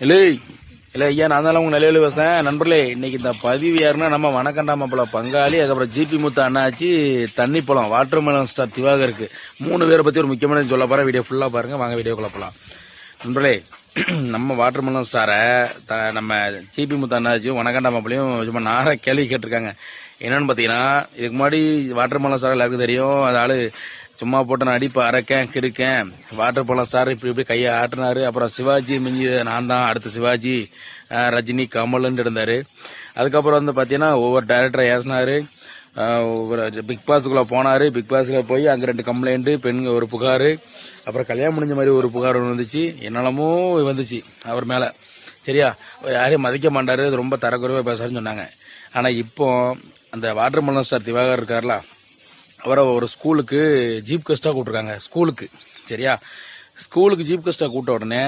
இல்லை இல்லை ஐயா நான் தான் உங்க நிலையில பேசுறேன். நண்பர்களே இன்னைக்கு இந்த பதிவு யாருன்னா நம்ம வணக்கண்டா மாப்பிள பங்காளி அதுக்கப்புறம் ஜிபி முத்து அண்ணாச்சி தண்ணி பழம் வாட்டர் மெலன் ஸ்டார் திவாகருக்கு. மூணு பேரை பத்தி ஒரு முக்கியமான சொல்ல போகிறேன் வீடியோ ஃபுல்லா பாருங்க. வாங்க வீடியோ குழப்பலாம் நண்பர்களே நம்ம வாட்டர் மெலன் ஸ்டாரை த- நம்ம ஜிபி முத்து அண்ணாச்சியும் வணக்கண்டா மாப்பிளையும் சும்மா நார கேள்வி கேட்டிருக்காங்க. என்னன்னு பாத்தீங்கன்னா இதுக்கு முன்னாடி வாட்டர் மெலன் ஸ்டார் எல்லாருக்கும் தெரியும். அது சும்மா போட்டு நான் அடிப்ப அரைக்கேன் கிறுக்கேன். வாட்டர் போலம் ஸ்டார் இப்படி இப்படி கையை ஆட்டினாரு. அப்புறம் சிவாஜி மிஞ்சி நான் தான் அடுத்து சிவாஜி ரஜினி கமல்னு இருந்தாரு. அதுக்கப்புறம் வந்து பார்த்தீங்கன்னா ஒவ்வொரு டைரக்டரை ஏசினாரு. ஒவ்வொரு பிக் பாஸுக்குள்ளே போனார். பிக் பாஸில் போய் அங்கே ரெண்டு கம்ப்ளைண்ட்டு பெண்கள் ஒரு புகார். அப்புறம் கல்யாணம் முடிஞ்ச மாதிரி ஒரு புகார் ஒன்று வந்துச்சு. என்னெல்லாமோ வந்துச்சு அவர் மேலே. சரியா? யாரையும் மதிக்க மாட்டாரு. ரொம்ப தரக்குறைவாக பேசாருன்னு சொன்னாங்க. ஆனால் இப்போ அந்த வாட்டர் மலன் ஸ்டார் திவாகர் இருக்கார்ல அவரை ஒரு ஸ்கூலுக்கு ஜீப் கஸ்டா கூப்பிட்டுருக்காங்க. ஸ்கூலுக்கு. சரியா? ஸ்கூலுக்கு ஜீப் கஸ்டா கூப்பிட்ட உடனே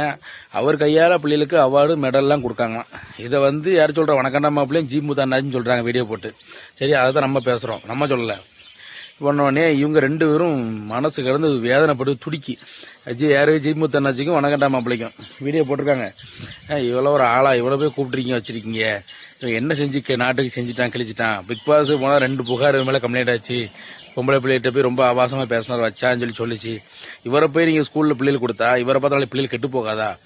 அவர் கையால் பிள்ளைகளுக்கு அவார்டு மெடல்லாம் கொடுக்காங்களாம். இதை வந்து யார் சொல்ற? வணக்கண்டா மாப்பிள்ளையும் ஜீப் முத்தாண்டாச்சுன்னு சொல்கிறாங்க வீடியோ போட்டு. சரி அதை தான் நம்ம பேசுகிறோம் நம்ம சொல்லலை. உடனே இவங்க ரெண்டு பேரும் மனசு கிடந்து வேதனைப்பட்டு துடிக்கி அஜய் யாரு? ஜீப் முத்தண்ணாச்சிக்கும் வணக்கண்டா மாப்பிள்ளைக்கும். வீடியோ போட்டிருக்காங்க. இவ்வளோ ஒரு ஆளா இவ்வளோ போய் கூப்பிட்டுருக்கீங்க வச்சுருக்கீங்க. என்ன செஞ்சு கே- நாட்டுக்கு செஞ்சுட்டான் கிழிச்சிட்டான்? பிக் பாஸ் போனால் ரெண்டு புகார் மேலே கம்ப்ளைண்ட் ஆச்சு. பொம்பளை பிள்ளைகிட்ட போய் ரொம்ப ஆபாசமாக பேசினார் வச்சான்னு சொல்லி சொல்லிச்சு. இவரை போய் நீங்கள் ஸ்கூலில் பிள்ளைகள் கொடுத்தா இவரை பார்த்தாலும் பிள்ளைகள் கெட்டு போகாதா?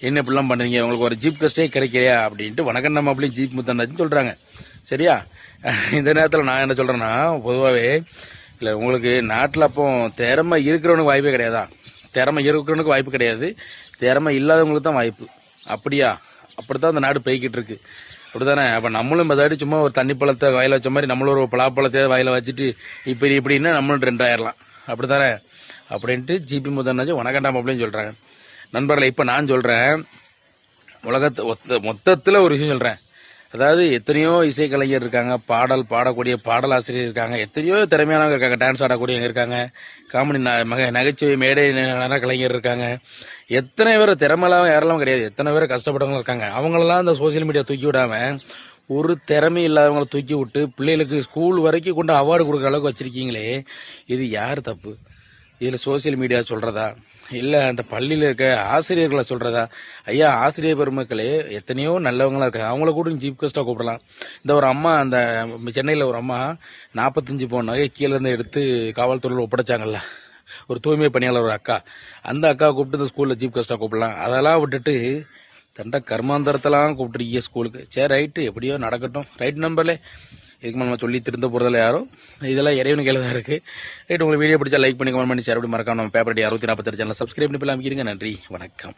என்ன இப்படிலாம் பண்ணுறீங்க? உங்களுக்கு ஒரு ஜீப் கஸ்டே கிடைக்கலையா? அப்படின்ட்டு வணக்கம் நம்ம அப்படியே ஜீப் முத்தண்டாச்சுன்னு சொல்கிறாங்க சரியா? இந்த நேரத்தில் நான் என்ன சொல்கிறேன்னா பொதுவாகவே இல்லை உங்களுக்கு நாட்டில் அப்போ திறமை இருக்கிறவனுக்கு வாய்ப்பே கிடையாதா? திறமை இருக்கிறவனுக்கு வாய்ப்பு கிடையாது. திறமை இல்லாதவங்களுக்கு தான் வாய்ப்பு. அப்படியா? அப்படித்தான் அந்த நாடு போய்கிட்டு இருக்கு. அப்படிதானே அப்ப நம்மளும் பதாடி சும்மா ஒரு தண்ணி பழத்தை வாயில வச்ச மாதிரி நம்மளும் ஒரு பலாப்பழத்தை வாயில வச்சுட்டு இப்படி இப்படின்னா நம்மளும் ட்ரெண்ட் ஆயிரலாம். அப்படித்தானே? அப்படின்ட்டு ஜிபி முதன்னாச்சும் உனக்கண்டாம் அப்படின்னு சொல்றாங்க. நண்பர்களை இப்ப நான் சொல்றேன் உலகத்து ஒத்த- மொத்தத்துல ஒரு விஷயம் சொல்றேன். அதாவது எத்தனையோ இசைக்கலைஞர் இருக்காங்க பாடல் பாடக்கூடிய பாடல் ஆசிரியர் இருக்காங்க எத்தனையோ திறமையானவங்க இருக்காங்க டான்ஸ் ஆடக்கூடியவங்க இருக்காங்க காமெடி மக நகைச்சுவை மேடை கலைஞர் இருக்காங்க. எத்தனை பேர் திறமையெல்லாம் யாரெல்லாம் கிடையாது எத்தனை பேர் கஷ்டப்பட்டவங்க இருக்காங்க. அவங்களெல்லாம் இந்த சோசியல் மீடியா தூக்கி விடாமல் ஒரு திறமை இல்லாதவங்களை தூக்கி விட்டு பிள்ளைகளுக்கு ஸ்கூல் வரைக்கும் கொண்டு அவார்டு கொடுக்குற அளவுக்கு வச்சிருக்கீங்களே இது யார் தப்பு? இதில் சோசியல் மீடியா சொல்கிறதா இல்லை அந்த பள்ளியில் இருக்க ஆசிரியர்களை சொல்கிறதா ஐயா ஆசிரியர் பெருமக்களே எத்தனையோ நல்லவங்களா இருக்காங்க. அவங்கள கூட ஜீப் கெஸ்ட்டாக கூப்பிடலாம். இந்த ஒரு அம்மா அந்த சென்னையில் ஒரு அம்மா நாற்பத்தஞ்சு பவுன் நகை கீழேருந்து எடுத்து காவல்துறையில் ஒப்படைச்சாங்கல்ல. ஒரு தூய்மை பணியாளர் ஒரு அக்கா. அந்த அக்கா கூப்பிட்டு இந்த ஸ்கூலில் ஜீப் கெஸ்ட்டாக கூப்பிடலாம். அதெல்லாம் விட்டுட்டு தண்ட கர்மாந்தரத்தெல்லாம் கூப்பிட்டுருக்கீங்க ஸ்கூலுக்கு சரி ரைட்டு எப்படியோ நடக்கட்டும். ரைட் நம்பர்லே இதுக்கு நம்ம சொல்லி திருந்த போகிறதில்ல யாரும். இதெல்லாம் இறைவனு கையில தான் இருக்குது ரைட் உங்களுக்கு வீடியோ பிடிச்சா லைக் பண்ணி கமெண்ட் பண்ணி ஷேர் பண்ணி மறக்காம நம்ம பேப்பர் அறுபத்தி நாற்பத்தி சேனல் சப்ஸ்கிரைப் பண்ணி போய் அமைக்கிறீங்க நன்றி வணக்கம்.